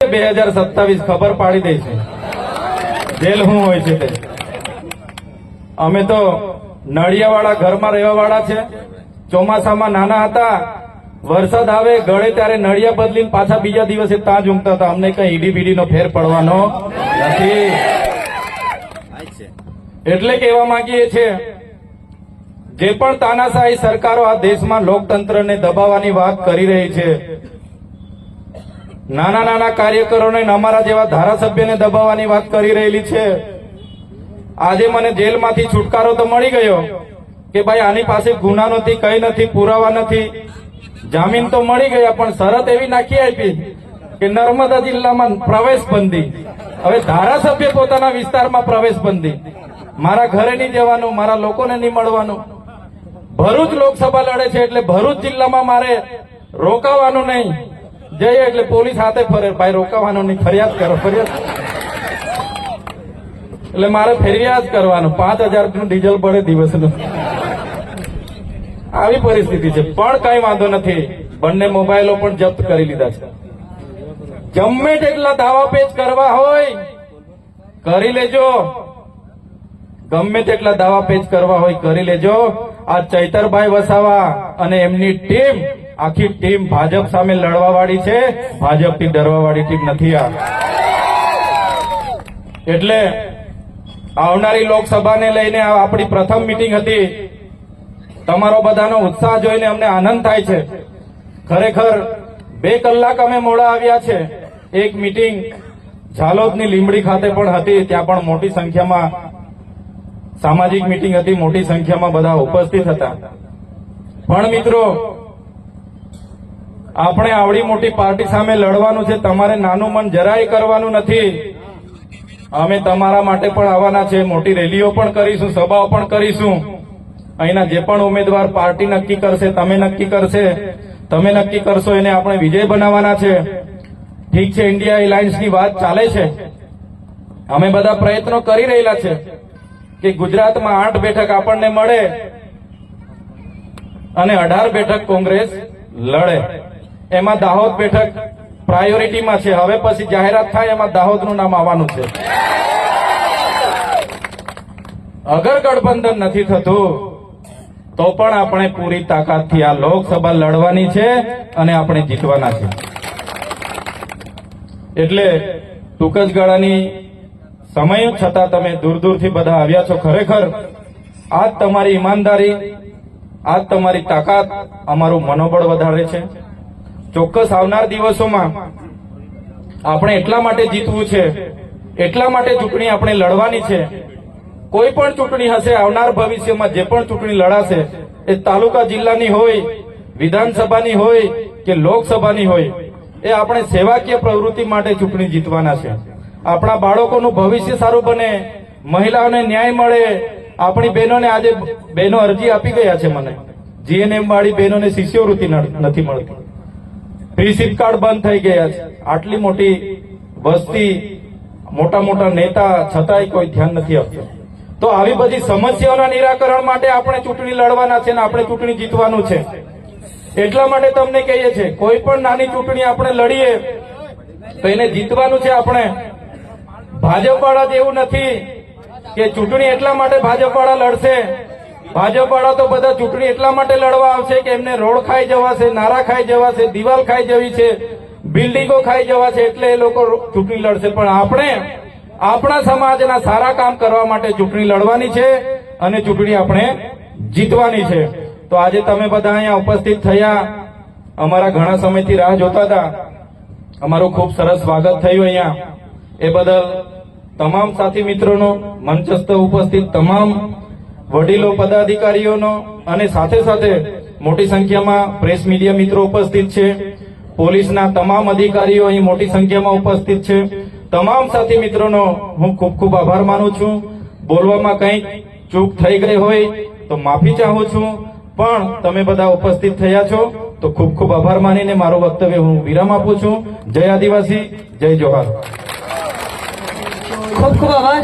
બે હજાર સત્તાવીસ ખબર પાડી દે છે. જેલ શું હોય છે તે. અમે તો નળિયાવાળા ઘરમાં રહેવાવાળા છે. ચોમાસામાં નાના હતા. વરસાદ આવે, ગળે ત્યારે નળિયા બદલીને પાછા બીજા દિવસે ત્યાં જ ઊંઘતા હતા. અમને કઈ ઈડી બીડી નો ફેર પડવાનો નથી. એટલે કહેવા માંગીએ છીએ, જે પણ તાનાશાહી સરકારો આ દેશમાં લોકતંત્રને દબાવવાની વાત કરી રહી છે નાના નાના કાર્યકરોને અમારા જેવા ધારાસભ્યને દબાવવાની વાત કરી રહેલી છે. આજે મને જેલમાંથી છુટકારો તો મળી ગયો કે ભાઈ, આની પાસે ગુના નથી, કઈ નથી, પુરાવા નથી. જામીન તો મળી ગયા, પણ શરત એવી નાખી આપી કે નર્મદા જિલ્લામાં પ્રવેશ બંધી. હવે ધારાસભ્ય પોતાના વિસ્તારમાં પ્રવેશ બંધી. મારા ઘરે નહીં જવાનું, મારા લોકોને નહીં મળવાનું. ભરૂચ લોકસભા લડે છે એટલે ભરૂચ જિલ્લામાં મારે રોકાવાનું નહીં. જઈએ એટલે પોલીસ હાથે ફરે. ભાઈ રોકાવાનો નહીં ફરિયાદ કરો, ફરિયાદ. એટલે મારે ફરિયાદ કરવાનું. પાંચ હજારનું ડીઝલ પડે દિવસનું. આવી પરિસ્થિતિ છે. પણ કઈ વાંધો નથી. બંને મોબાઈલો પણ જપ્ત કરી લીધા છે. ગમે તેટલા દાવા પેચ કરવા હોય, કરી લેજો. ગમે તેટલા દાવા પેચ કરવા હોય, કરી લેજો. આ ચૈતરભાઈ વસાવા અને એમની ટીમ આખી ટીમ ભાજપ સામે લડવા વાળી છે. ભાજપથી ડરવા વાળી ટીમ નથી આ. એટલે આવનારી લોકસભાને લઈને આપણી પ્રથમ મિટિંગ હતી. તમારો બધાનો ઉત્સાહ જોઈને અમને આનંદ થાય છે. ખરેખર બે કલાક અમે મોડા આવ્યા છે. એક મિટિંગ ઝાલોદની લીંબડી ખાતે પણ હતી. ત્યાં પણ મોટી સંખ્યામાં સામાજિક મિટિંગ હતી. મોટી સંખ્યામાં બધા ઉપસ્થિત હતા. પણ મિત્રો આપણે આવડી મોટી પાર્ટી સામે લડવાનું છે, તમારે નાનું મન જરાય કરવાનું નથી. અમે તમારા માટે પણ આવવાના છે, મોટી રેલીઓ પણ કરીશું, સભાઓ પણ કરીશું. અહીંના જે પણ ઉમેદવાર પાર્ટી નક્કી કરશે, તમે નક્કી કરશે. તમે નક્કી કરશો, એને આપણે વિજય બનાવવાના છે. ઠીક છે ઇન્ડિયા એલાયન્સની વાત ચાલે છે. અમે બધા પ્રયત્નો કરી રહેલા છે કે ગુજરાતમાં આઠ બેઠક આપણને મળે અને અઢાર બેઠક કોંગ્રેસ લડે. એમાં દાહોદ બેઠક પ્રાયોરિટીમાં છે. હવે પછી જાહેરાત થાય એમાં દાહોદનું નામ આવવાનું છે. અગર ગઠબંધન નથી થતું, તો પણ આપણે પૂરી તાકાતથી આ લોકસભા લડવાની છે અને આપણે જીતવાના છે. એટલે ટૂંક જ ગાળાની સમય છતાં તમે દૂર દૂરથી બધા આવ્યા છો ખરેખર. આજ તમારી ઈમાનદારી, આજ તમારી તાકાત અમારું મનોબળ વધારે છે. ચોક્કસ આવનાર દિવસોમાં આપણે એટલા માટે જીતવું છે, એટલા માટે ચૂંટણી આપણે લડવાની છે. કોઈ પણ ચૂંટણી હશે, આવનાર ભવિષ્યમાં જે પણ ચૂંટણી લડાશે, એ તાલુકા જિલ્લાની હોય, વિધાનસભાની હોય કે લોકસભાની હોય, એ આપણે સેવાકીય પ્રવૃત્તિ માટે ચૂંટણી જીતવાના છે. આપણા બાળકોનું ભવિષ્ય સારું બને મહિલાઓને ન્યાય મળે. આપણી બહેનોને આજે બહેનો અરજી આપી ગયા છે મને. જીએનએમ વાળી બહેનોને શિષ્યવૃત્તિ નથી મળતી. ફ્રી કાર્ડ બંધ થઈ ગયા છે. આટલી મોટી વસ્તી મોટા મોટા નેતા છતાંય કોઈ ધ્યાન નથી આપતું. તો આવી બધી સમસ્યાઓના નિરાકરણ માટે આપણે ચૂંટણી લડવાના છે ને આપણે ચૂંટણી જીતવાનું છે. એટલા માટે તમને કહીએ છીએ, કોઈ પણ નાની ચૂંટણી આપણે લડીએ, તો એને જીતવાનું છે આપણે. ભાજપ વાળા એવું નથી કે ચૂંટણી એટલા માટે ભાજપ વાળા લડશે ભાજપ વાળા તો બધા ચૂંટણી એટલા માટે લડવા આવશે કે એમને રોડ ખાઈ જવાશે, નારા ખાઈ જવાશે, દિવાલ ખાઈ જવી છે, બિલ્ડિંગો ખાઈ જવાશે એટલે એ લોકો ચૂંટણી લડશે. પણ આપણે, આપણા સમાજના સારા કામ કરવા માટે ચૂંટણી લડવાની છે અને ચૂંટણી આપણે જીતવાની છે. તો આજે તમે બધા અહીંયા ઉપસ્થિત થયા, અમારા ઘણા સમયથી રાહ જોતા હતા. અમારું ખૂબ સરસ સ્વાગત થયું અહીંયા. એ બદલ તમામ સાથી મિત્રોનો મંચસ્થ ઉપસ્થિત તમામ વડીલો, પદાધિકારીઓનો અને સાથે સાથે મોટી સંખ્યામાં પ્રેસ મીડિયા મિત્રો ઉપસ્થિત છે. પોલીસના તમામ અધિકારીઓ અહીં મોટી સંખ્યામાં ઉપસ્થિત છે. તમામ સાથી મિત્રોનો હું ખૂબ ખૂબ આભાર માનું છું. બોલવામાં કંઈક ચૂક થઈ ગઈ હોય તો માફી ચાહું છું. પણ તમે બધા ઉપસ્થિત થયા છો તો ખૂબ ખૂબ આભાર માનીને મારું વક્તવ્ય હું વિરામ આપું છું. જય આદિવાસી, જય જોહાર. ખૂબ ખૂબ આભાર.